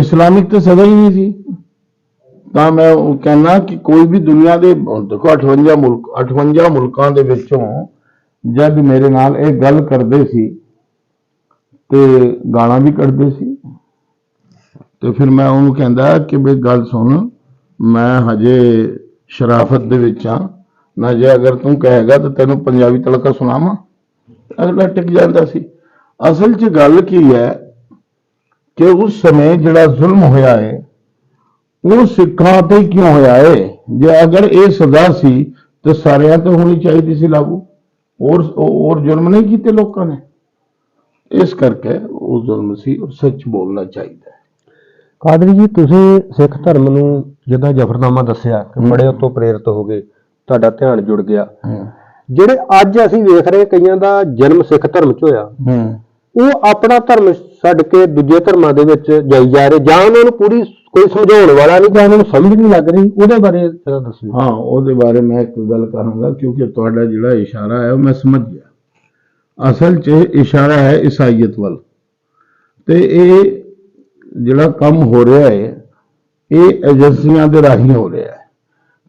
ਇਸਲਾਮਿਕ ਤਾਂ ਸਦਾ ਹੀ ਨਹੀਂ ਸੀ। ਤਾਂ ਮੈਂ ਉਹ ਕਹਿਣਾ ਕਿ ਕੋਈ ਵੀ ਦੁਨੀਆ ਦੇ ਦੇਖੋ 58 ਮੁਲਕ 58 ਮੁਲਕਾਂ ਦੇ ਵਿੱਚੋਂ ਜਦ ਮੇਰੇ ਨਾਲ ਇਹ ਗੱਲ ਕਰਦੇ ਸੀ ਤੇ ਗਾਲਾਂ ਵੀ ਕੱਢਦੇ ਸੀ। ਤੇ ਫਿਰ ਮੈਂ ਉਹਨੂੰ ਕਹਿੰਦਾ ਕਿ ਬਈ ਗੱਲ ਸੁਣ, ਮੈਂ ਹਜੇ ਸ਼ਰਾਫਤ ਦੇ ਵਿੱਚ ਆ ਨਾ ਜੇ ਅਗਰ ਤੂੰ ਕਹੇਗਾ ਤਾਂ ਤੈਨੂੰ ਪੰਜਾਬੀ ਤੜਕਾ ਸੁਣਾਵਾਂ। ਅਗਲਾ ਟਿਕ ਜਾਂਦਾ ਸੀ। ਅਸਲ 'ਚ ਗੱਲ ਕੀ ਹੈ ਕਿ ਉਸ ਸਮੇਂ ਜਿਹੜਾ ਜ਼ੁਲਮ ਹੋਇਆ ਹੈ ਉਹ ਸਿੱਖਾਂ ਤੇ ਕਿਉਂ ਹੋਇਆ ਹੈ ਜੇ ਅਗਰ ਇਹ ਸਜ਼ਾ ਸੀ ਤੇ ਸਾਰਿਆਂ ਤੇ ਹੋਣੀ ਚਾਹੀਦੀ ਸੀ ਲਾਗੂ। ਹੋਰ ਹੋਰ ਜ਼ੁਲਮ ਨਹੀਂ ਕੀਤੇ ਲੋਕਾਂ ਨੇ। ਇਸ ਕਰਕੇ ਉਹ ਜ਼ੁਲਮ ਸੀ ਉਹ ਸੱਚ ਬੋਲਣਾ ਚਾਹੀਦਾ ਹੈ। ਕਾਦਰੀ ਜੀ ਤੁਸੀਂ ਸਿੱਖ ਧਰਮ ਨੂੰ ਜਿੱਦਾਂ ਜਫਰਨਾਮਾ ਦੱਸਿਆ ਕਿ ਬੜੇ ਉਤੋਂ ਪ੍ਰੇਰਿਤ ਹੋ ਗਏ। ਤੁਹਾਡਾ ਧਿਆਨ ਜੁੜ ਗਿਆ। ਜਿਹੜੇ ਅੱਜ ਅਸੀਂ ਵੇਖ ਰਹੇ ਕਈਆਂ ਦਾ ਜਨਮ ਸਿੱਖ ਧਰਮ 'ਚ ਹੋਇਆ। ਹੂੰ। ਉਹ ਆਪਣਾ ਧਰਮ ਛੱਡ ਕੇ ਦੂਜੇ ਧਰਮਾਂ ਦੇ ਵਿੱਚ ਜਾਈ ਜਾ ਰਹੇ। ਜਾਂ ਉਹਨਾਂ ਨੂੰ ਪੂਰੀ ਕੋਈ ਸਮਝਾਉਣ ਵਾਲਾ ਨਹੀਂ। ਜਾਂ ਉਹਨਾਂ ਨੂੰ ਸਮਝ ਨਹੀਂ ਲੱਗ ਰਹੀ। ਉਹਦੇ ਬਾਰੇ ਜਰਾ ਦੱਸੋ। ਹਾਂ ਉਹਦੇ ਬਾਰੇ ਮੈਂ ਇੱਕ ਗੱਲ ਕਰਾਂਗਾ ਕਿਉਂਕਿ ਤੁਹਾਡਾ ਜਿਹੜਾ ਇਸ਼ਾਰਾ ਹੈ ਉਹ ਮੈਂ ਸਮਝ ਗਿਆ। ਅਸਲ 'ਚ ਇਸ਼ਾਰਾ ਹੈ ਈਸਾਈਅਤ ਵੱਲ। ਤੇ ਇਹ ਜਿਹੜਾ ਕੰਮ ਹੋ ਰਿਹਾ ਹੈ ਇਹ ਏਜੰਸੀਆਂ ਦੇ ਰਾਹੀਂ ਹੋ ਰਿਹਾ ਹੈ।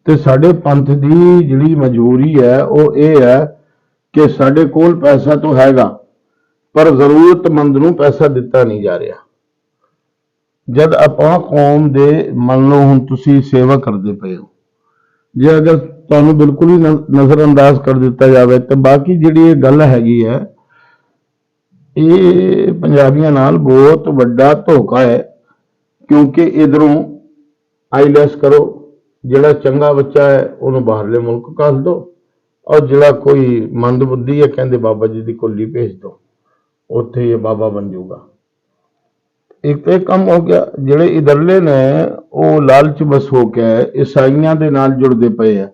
ਤੇ ਸਾਡੇ ਪੰਥ ਦੀ ਜਿਹੜੀ ਮਜਬੂਰੀ ਹੈ, ਉਹ ਇਹ ਹੈ ਕਿ ਸਾਡੇ ਕੋਲ ਪੈਸਾ ਤਾਂ ਹੈਗਾ, ਪਰ ਜ਼ਰੂਰਤਮੰਦ ਨੂੰ ਪੈਸਾ ਦਿੱਤਾ ਨਹੀਂ ਜਾ ਰਿਹਾ। ਜਦ ਆਪਾਂ ਕੌਮ ਦੇ, ਮੰਨ ਲਓ ਹੁਣ ਤੁਸੀਂ ਸੇਵਾ ਕਰਦੇ ਪਏ ਹੋ, ਜੇ ਅਗਰ ਤੁਹਾਨੂੰ ਬਿਲਕੁਲ ਹੀ ਨਜ਼ਰ ਅੰਦਾਜ਼ ਕਰ ਦਿੱਤਾ ਜਾਵੇ, ਤਾਂ ਬਾਕੀ ਜਿਹੜੀ ਇਹ ਗੱਲ ਹੈਗੀ ਹੈ, ਇਹ ਪੰਜਾਬੀਆਂ ਨਾਲ ਬਹੁਤ ਵੱਡਾ ਧੋਖਾ ਹੈ, ਕਿਉਂਕਿ ਇਧਰੋਂ ਆਈਲੈਸ ਕਰੋ। ਜਿਹੜਾ ਚੰਗਾ ਬੱਚਾ ਹੈ, ਉਹਨੂੰ ਬਾਹਰਲੇ ਮੁਲਕ ਕੱਢ ਦਿਓ ਔਰ ਜਿਹੜਾ ਕੋਈ ਮੰਦਬੁੱਧੀ ਹੈ, ਕਹਿੰਦੇ ਬਾਬਾ ਜੀ ਦੀ ਕੋਲੀ ਭੇਜ ਦਿਓ ਉੱਥੇ ਇਹ ਬਾਬਾ ਬਣ ਜਾਊਗਾ। ਇੱਕ ਇਹ ਕੰਮ ਹੋ ਗਿਆ, ਜਿਹੜੇ ਇਧਰਲੇ ਨੇ, ਉਹ ਲਾਲਚ ਬਸ ਹੋ ਕੇ ਈਸਾਈਆਂ ਦੇ ਨਾਲ ਜੁੜਦੇ ਪਏ ਆ।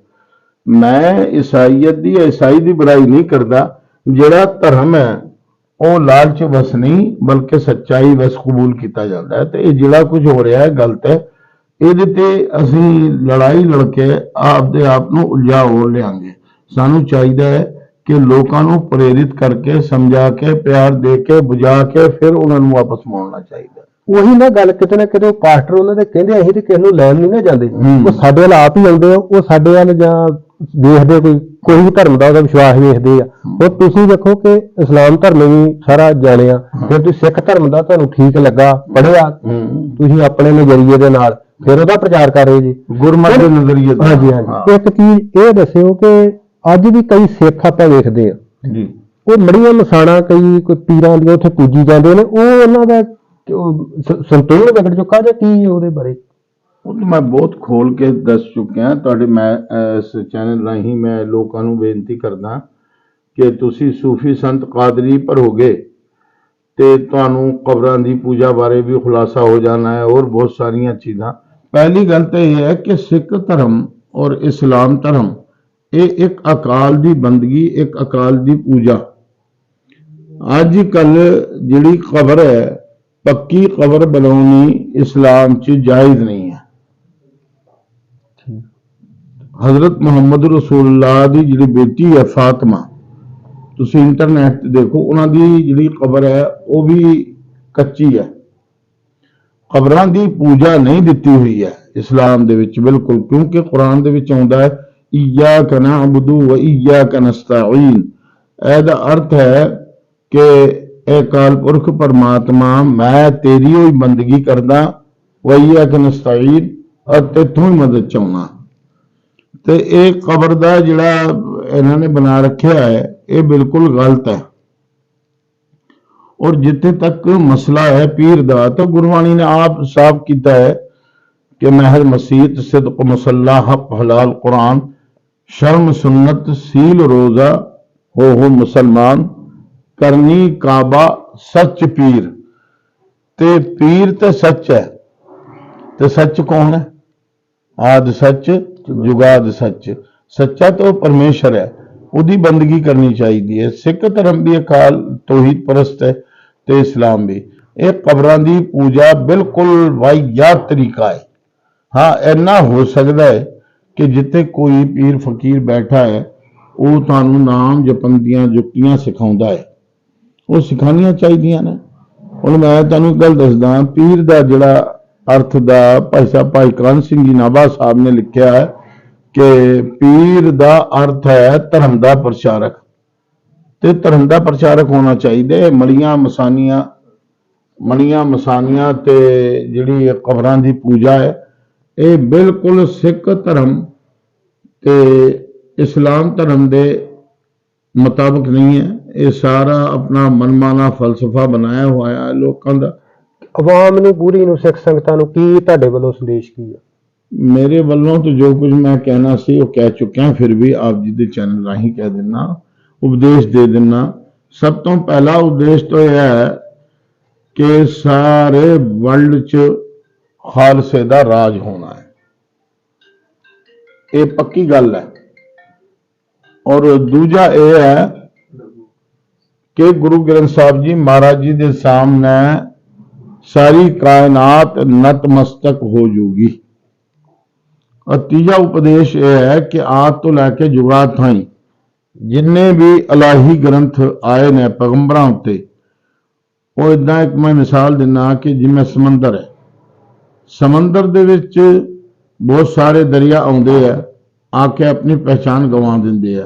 ਮੈਂ ਈਸਾਈਅਤ ਦੀ ਈਸਾਈ ਦੀ ਬੁਰਾਈ ਨਹੀਂ ਕਰਦਾ। ਜਿਹੜਾ ਧਰਮ ਹੈ, ਉਹ ਲਾਲਚ ਬਸ ਨਹੀਂ, ਬਲਕਿ ਸੱਚਾਈ ਬਸ ਕਬੂਲ ਕੀਤਾ ਜਾਂਦਾ ਹੈ। ਤੇ ਇਹ ਜਿਹੜਾ ਕੁਝ ਹੋ ਰਿਹਾ ਹੈ, ਗਲਤ ਹੈ। ਇਹਦੇ ਤੇ ਅਸੀਂ ਲੜਾਈ ਲੜ ਕੇ ਆਪਦੇ ਆਪ ਨੂੰ ਉਲਝਾ ਹੋ ਲਿਆਂਗੇ ਸਾਨੂੰ ਚਾਹੀਦਾ ਹੈ ਕਿ ਲੋਕਾਂ ਨੂੰ ਪ੍ਰੇਰਿਤ ਕਰਕੇ ਸਮਝਾ ਕੇ ਪਿਆਰ ਦੇ ਕੇ ਬੁਝਾ ਕੇ ਫਿਰ ਉਹਨਾਂ ਨੂੰ ਵਾਪਸ ਮੋੜਨਾ ਚਾਹੀਦਾ। ਉਹੀ ਨਾ ਗੱਲ ਕਿਤੇ ਨਾ ਕਿਤੇ ਉਹ ਪਾਸਟਰ ਉਹਨਾਂ ਦੇ ਕਹਿੰਦੇ ਅਸੀਂ ਤੇ ਕਿਸੇ ਨੂੰ ਲੈਣ ਨਹੀਂ ਨਾ ਜਾਂਦੇ। ਉਹ ਸਾਡੇ ਵੱਲ ਆਪ ਹੀ ਆਉਂਦੇ ਆ ਉਹ ਸਾਡੇ ਵੱਲ ਜਾਂ ਦੇਖਦੇ ਕੋਈ ਕੋਈ ਵੀ ਧਰਮ ਦਾ ਉਹਦਾ ਵਿਸ਼ਵਾਸ ਵੇਖਦੇ ਆ। ਉਹ ਤੁਸੀਂ ਦੇਖੋ ਕਿ ਇਸਲਾਮ ਧਰਮ ਵੀ ਸਾਰਾ ਜਾਣਿਆ ਫਿਰ ਤੁਸੀਂ ਸਿੱਖ ਧਰਮ ਦਾ ਤੁਹਾਨੂੰ ਠੀਕ ਲੱਗਾ ਪੜਿਆ ਤੁਸੀਂ ਆਪਣੇ ਨਜ਼ਰੀਏ ਦੇ ਨਾਲ ਫਿਰ ਉਹਦਾ ਪ੍ਰਚਾਰ ਕਰ ਰਹੇ ਜੀ। ਗੁਰਮਤਿ ਦੇ ਨਜ਼ਰੀਏ ਤੋਂ। ਹਾਂਜੀ। ਹਾਂਜੀ। ਇੱਕ ਚੀਜ਼ ਇਹ ਦੱਸਿਓ ਕਿ ਅੱਜ ਵੀ ਕਈ ਸਿੱਖ ਆਪਾਂ ਵੇਖਦੇ ਆ। ਜੀ। ਉਹ ਮੜੀਆਂ ਮਸਾਣਾ ਕਈ ਕੋਈ ਪੀਰਾਂ ਦੀਆਂ ਉੱਥੇ ਪੂਜੀ ਜਾਂਦੇ ਨੇ ਉਹ ਉਹਨਾਂ ਦਾ ਉਹ ਸ- ਸੰਤੁਲਨ ਵਿਗੜ ਚੁੱਕਾ ਜਾਂ ਕੀ ਉਹਦੇ ਬਾਰੇ? ਉਹ ਤਾਂ ਮੈਂ ਬਹੁਤ ਖੋਲ ਕੇ ਦੱਸ ਚੁੱਕਿਆ। ਤੁਹਾਡੇ ਮੈਂ ਇਸ ਚੈਨਲ ਰਾਹੀਂ ਮੈਂ ਲੋਕਾਂ ਨੂੰ ਬੇਨਤੀ ਕਰਦਾ ਕਿ ਤੁਸੀਂ ਸੂਫੀ ਸੰਤ ਕਾਦਰੀ ਭਰੋਗੇ ਤੇ ਤੁਹਾਨੂੰ ਕਬਰਾਂ ਦੀ ਪੂਜਾ ਬਾਰੇ ਵੀ ਖੁਲਾਸਾ ਹੋ ਜਾਣਾ ਹੈ ਔਰ ਬਹੁਤ ਸਾਰੀਆਂ ਚੀਜ਼ਾਂ। ਪਹਿਲੀ ਗੱਲ ਤਾਂ ਇਹ ਹੈ ਕਿ ਸਿੱਖ ਧਰਮ ਔਰ ਇਸਲਾਮ ਧਰਮ, ਇਹ ਇੱਕ ਅਕਾਲ ਦੀ ਬੰਦਗੀ, ਇੱਕ ਅਕਾਲ ਦੀ ਪੂਜਾ। ਅੱਜ ਕੱਲ ਜਿਹੜੀ ਕਬਰ ਹੈ, ਪੱਕੀ ਕਬਰ ਬਣਾਉਣੀ ਇਸਲਾਮ 'ਚ ਜਾਇਜ਼ ਨਹੀਂ। ਹੈ ਹਜ਼ਰਤ ਮੁਹੰਮਦ ਰਸੂਲullah ਦੀ ਜਿਹੜੀ ਬੇਟੀ ਹੈ ਫਾਤਮਾ, ਤੁਸੀਂ ਇੰਟਰਨੈਟ ਤੇ ਦੇਖੋ, ਉਹਨਾਂ ਦੀ ਜਿਹੜੀ ਕਬਰ ਹੈ, ਉਹ ਵੀ ਕੱਚੀ ਹੈ। ਕਬਰਾਂ ਦੀ ਪੂਜਾ ਨਹੀਂ ਦਿੱਤੀ ਹੋਈ ਹੈ ਇਸਲਾਮ ਦੇ ਵਿੱਚ ਬਿਲਕੁਲ, ਕਿਉਂਕਿ ਕੁਰਾਨ ਦੇ ਵਿੱਚ ਆਉਂਦਾ ਹੈ ਇਯਾਕ ਨਅਬੁਦੂ ਵ ਇਯਾਕ ਨਸਤਾਈਨ ਇਹਦਾ ਅਰਥ ਹੈ ਕਿ ਇਹ ਕਾਲ ਪੁਰਖ ਪਰਮਾਤਮਾ, ਮੈਂ ਤੇਰੀ ਹੋਈ ਬੰਦਗੀ ਕਰਦਾ ਵ ਇਯਾਕ ਨਸਤਾਈਨ ਅਤੇ ਤੇਥੋਂ ਹੀ ਮਦਦ ਚਾਹੁੰਦਾ। ਤੇ ਇਹ ਕਬਰ ਦਾ ਜਿਹੜਾ ਇਹਨਾਂ ਨੇ ਬਣਾ ਰੱਖਿਆ ਹੈ, ਇਹ ਬਿਲਕੁਲ ਗਲਤ ਹੈ। ਔਰ ਜਿੱਥੇ ਤੱਕ ਮਸਲਾ ਹੈ ਪੀਰ ਦਾ, ਤਾਂ ਗੁਰਬਾਣੀ ਨੇ ਆਪ ਸਾਫ਼ ਕੀਤਾ ਹੈ ਕਿ ਮਹਿਰ ਮਸੀਤ ਸਿਦਕ ਮੁਸੱਲਾ ਹਕ ਹਲਾਲ ਕੁਰਾਨ, ਸ਼ਰਮ ਸੁਨਨਤ ਸੀਲ ਰੋਜ਼ਾ, ਹੋ ਹੋ ਮੁਸਲਮਾਨ, ਕਰਨੀ ਕਾਬਾ ਸੱਚ ਪੀਰ। ਤੇ ਪੀਰ ਤੇ ਸੱਚ ਹੈ। ਤੇ ਸੱਚ ਕੌਣ ਹੈ? ਆਦ ਸੱਚ ਜੁਗਾਦ ਸੱਚ। ਸੱਚਾ ਤਾਂ ਉਹ ਪਰਮੇਸ਼ਰ ਹੈ। ਉਹਦੀ ਬੰਦਗੀ ਕਰਨੀ ਚਾਹੀਦੀ ਹੈ। ਸਿੱਖ ਧਰਮ ਵੀ ਅਕਾਲ ਤੋਹੀਦ ਪਰਸਤ ਹੈ ਤੇ ਇਸਲਾਮ ਵੀ। ਇਹ ਕਬਰਾਂ ਦੀ ਪੂਜਾ ਬਿਲਕੁਲ ਵਾਹਿਯਾਤ ਤਰੀਕਾ ਹੈ। ਹਾਂ, ਇੰਨਾ ਹੋ ਸਕਦਾ ਹੈ ਕਿ ਜਿੱਥੇ ਕੋਈ ਪੀਰ ਫਕੀਰ ਬੈਠਾ ਹੈ, ਉਹ ਤੁਹਾਨੂੰ ਨਾਮ ਜਪਣ ਦੀਆਂ ਜੁਗਤੀਆਂ ਸਿਖਾਉਂਦਾ ਹੈ। ਉਹ ਸਿਖਾਉਣੀਆਂ ਚਾਹੀਦੀਆਂ ਨੇ। ਹੁਣ ਮੈਂ ਤੁਹਾਨੂੰ ਇੱਕ ਗੱਲ ਦੱਸਦਾ ਪੀਰ ਦਾ ਜਿਹੜਾ ਅਰਥ ਦਾ ਭਾਈ ਸਾਹਿਬ ਭਾਈ ਕਾਨ ਸਿੰਘ ਜੀ ਨਾਭਾ ਸਾਹਿਬ ਨੇ ਲਿਖਿਆ ਹੈ ਕਿ ਪੀਰ ਦਾ ਅਰਥ ਹੈ ਧਰਮ ਦਾ ਪ੍ਰਚਾਰਕ। ਤੇ ਧਰਮ ਦਾ ਪ੍ਰਚਾਰਕ ਹੋਣਾ ਚਾਹੀਦਾ ਹੈ। ਮਲੀਆਂ ਮਸਾਨੀਆਂ ਮਣੀਆਂ ਮਸਾਨੀਆਂ ਤੇ ਜਿਹੜੀ ਇਹ ਕਬਰਾਂ ਦੀ ਪੂਜਾ ਹੈ, ਇਹ ਬਿਲਕੁਲ ਸਿੱਖ ਧਰਮ ਤੇ ਇਸਲਾਮ ਧਰਮ ਦੇ ਮੁਤਾਬਕ ਨਹੀਂ ਹੈ। ਇਹ ਸਾਰਾ ਆਪਣਾ ਮਨਮਾਨਾ ਫਲਸਫਾ ਬਣਾਇਆ ਹੋਇਆ ਹੈ ਲੋਕਾਂ ਦਾ। ਆਵਾਮ ਨੂੰ, ਪੂਰੀ ਨੂੰ, ਸਿੱਖ ਸੰਗਤਾਂ ਨੂੰ ਕੀ ਤੁਹਾਡੇ ਵੱਲੋਂ ਸੰਦੇਸ਼ ਕੀ ਹੈ? ਮੇਰੇ ਵੱਲੋਂ ਤਾਂ ਜੋ ਕੁਝ ਮੈਂ ਕਹਿਣਾ ਸੀ, ਉਹ ਕਹਿ ਚੁੱਕਿਆ, ਫਿਰ ਵੀ ਆਪ ਜੀ ਦੇ ਚੈਨਲ ਰਾਹੀਂ ਕਹਿ ਦਿੰਨਾ, ਉਪਦੇਸ਼ ਦੇ ਦਿੰਨਾ। ਸਭ ਤੋਂ ਪਹਿਲਾ ਉਪਦੇਸ਼ ਤਾਂ ਇਹ ਹੈ ਕਿ ਸਾਰੇ ਵਰਲਡ 'ਚ ਖਾਲਸੇ ਦਾ ਰਾਜ ਹੋਣਾ ਹੈ। ਇਹ ਪੱਕੀ ਗੱਲ ਹੈ। ਔਰ ਦੂਜਾ ਇਹ ਹੈ ਕਿ ਗੁਰੂ ਗ੍ਰੰਥ ਸਾਹਿਬ ਜੀ ਮਹਾਰਾਜ ਜੀ ਦੇ ਸਾਹਮਣੇ ਸਾਰੀ ਕਾਇਨਾਤ ਨਤਮਸਤਕ ਹੋ ਜੂਗੀ। ਔਰ ਤੀਜਾ ਉਪਦੇਸ਼ ਇਹ ਹੈ ਕਿ ਆਦ ਤੋਂ ਲੈ ਕੇ ਜੁਗਾਤ ਥਾਈ ਜਿੰਨੇ ਵੀ ਇਲਾਹੀ ਗ੍ਰੰਥ ਆਏ ਨੇ ਪੈਗੰਬਰਾਂ ਉੱਤੇ, ਉਹ ਇਦਾਂ ਇੱਕ ਮੈਂ ਮਿਸਾਲ ਦਿੰਨਾ ਕਿ ਜਿਵੇਂ ਸਮੁੰਦਰ ਹੈ। ਸਮੁੰਦਰ ਦੇ ਵਿੱਚ ਬਹੁਤ ਸਾਰੇ ਦਰਿਆ ਆਉਂਦੇ ਆ ਆ ਕੇ ਆਪਣੀ ਪਹਿਚਾਨ ਗਵਾ ਦਿੰਦੇ ਆ।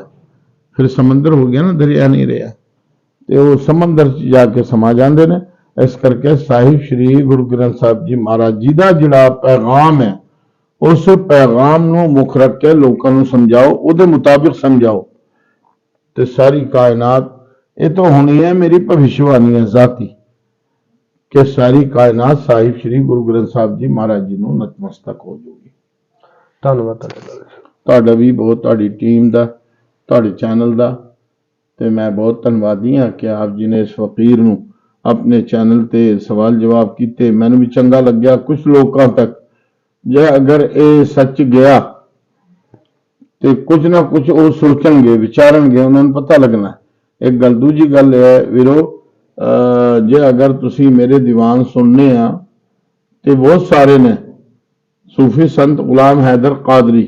ਫਿਰ ਸਮੁੰਦਰ ਹੋ ਗਿਆ ਨਾ, ਦਰਿਆ ਨਹੀਂ ਰਿਹਾ। ਤੇ ਉਹ ਸਮੁੰਦਰ 'ਚ ਜਾ ਕੇ ਸਮਾ ਜਾਂਦੇ ਨੇ। ਇਸ ਕਰਕੇ ਸਾਹਿਬ ਸ੍ਰੀ ਗੁਰੂ ਗ੍ਰੰਥ ਸਾਹਿਬ ਜੀ ਮਹਾਰਾਜ ਜੀ ਦਾ ਜਿਹੜਾ ਪੈਗਾਮ ਹੈ ਉਸ ਪੈਗਾਮ ਨੂੰ ਮੁੱਖ ਰੱਖ ਕੇ ਲੋਕਾਂ ਨੂੰ ਸਮਝਾਓ ਉਹਦੇ ਮੁਤਾਬਿਕ ਸਮਝਾਓ। ਤੇ ਸਾਰੀ ਕਾਇਨਾਤ ਇਹ ਤਾਂ ਹੋਣੀ ਹੈ ਮੇਰੀ ਭਵਿਸ਼ਵਾਣੀ ਹੈ ਜ਼ਾਤੀ ਕਿ ਸਾਰੀ ਕਾਇਨਾਤ ਸਾਹਿਬ ਸ੍ਰੀ ਗੁਰੂ ਗ੍ਰੰਥ ਸਾਹਿਬ ਜੀ ਮਹਾਰਾਜ ਜੀ ਨੂੰ ਨਤਮਸਤਕ ਹੋ ਜਾਊਗੀ। ਧੰਨਵਾਦ ਤੁਹਾਡਾ ਤੁਹਾਡਾ ਵੀ ਬਹੁਤ ਤੁਹਾਡੀ ਟੀਮ ਦਾ ਤੁਹਾਡੇ ਚੈਨਲ ਦਾ ਤੇ ਮੈਂ ਬਹੁਤ ਧੰਨਵਾਦੀ ਹਾਂ ਕਿ ਆਪ ਜੀ ਨੇ ਇਸ ਫਕੀਰ ਨੂੰ ਆਪਣੇ ਚੈਨਲ ਤੇ ਸਵਾਲ ਜਵਾਬ ਕੀਤੇ। ਮੈਨੂੰ ਵੀ ਚੰਗਾ ਲੱਗਿਆ ਕੁਝ ਲੋਕਾਂ ਤੱਕ ਜੇ ਅਗਰ ਇਹ ਸੱਚ ਗਿਆ ਤੇ ਕੁਝ ਨਾ ਕੁਝ ਉਹ ਸੋਚਣਗੇ, ਵਿਚਾਰਨਗੇ, ਉਹਨਾਂ ਨੂੰ ਪਤਾ ਲੱਗਣਾ। ਇੱਕ ਗੱਲ ਦੂਜੀ ਗੱਲ ਹੈ, ਵੀਰੋ ਜੇ ਅਗਰ ਤੁਸੀਂ ਮੇਰੇ ਦੀਵਾਨ ਸੁਣਨੇ ਆ, ਤੇ ਬਹੁਤ ਸਾਰੇ ਨੇ, ਸੂਫੀ ਸੰਤ ਗੁਲਾਮ ਹੈਦਰ ਕਾਦਰੀ।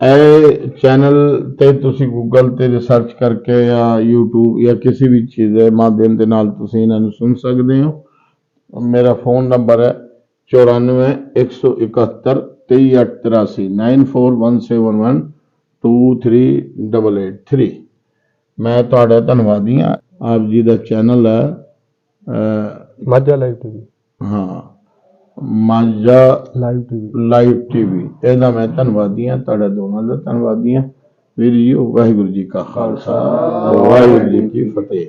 ਇਹ ਚੈਨਲ ਤੇ ਤੁਸੀਂ ਗੂਗਲ ਤੇ ਰਿਸਰਚ ਕਰਕੇ ਜਾਂ YouTube ਜਾਂ ਕਿਸੇ ਵੀ ਚੀਜ਼ ਦੇ ਮਾਧਿਅਮ ਦੇ ਨਾਲ ਤੁਸੀਂ ਇਹਨਾਂ ਨੂੰ ਸੁਣ ਸਕਦੇ ਹੋ। ਮੇਰਾ ਫੋਨ ਨੰਬਰ ਹੈ 94 171 2383 94171 23883 ਮੈਂ ਤੁਹਾਡਾ ਧੰਨਵਾਦੀ ਹਾਂ ਆਪ ਜੀ ਦਾ ਚੈਨਲ ਹੈ ਮਾਝਾ ਲਾਈਵ ਟੀਵੀ ਹਾਂ Majha live TV live TV ਇਹਦਾ ਮੈਂ ਧੰਨਵਾਦੀ ਹਾਂ ਤੁਹਾਡਾ ਦੋਨਾਂ ਦਾ ਧੰਨਵਾਦੀ ਹਾਂ ਵੀਰ ਜੀ ਵਾਹਿਗੁਰੂ ਜੀ ਕਾ ਖਾਲਸਾ ਵਾਹਿਗੁਰੂ ਜੀ ਕੀ ਫਤਿਹ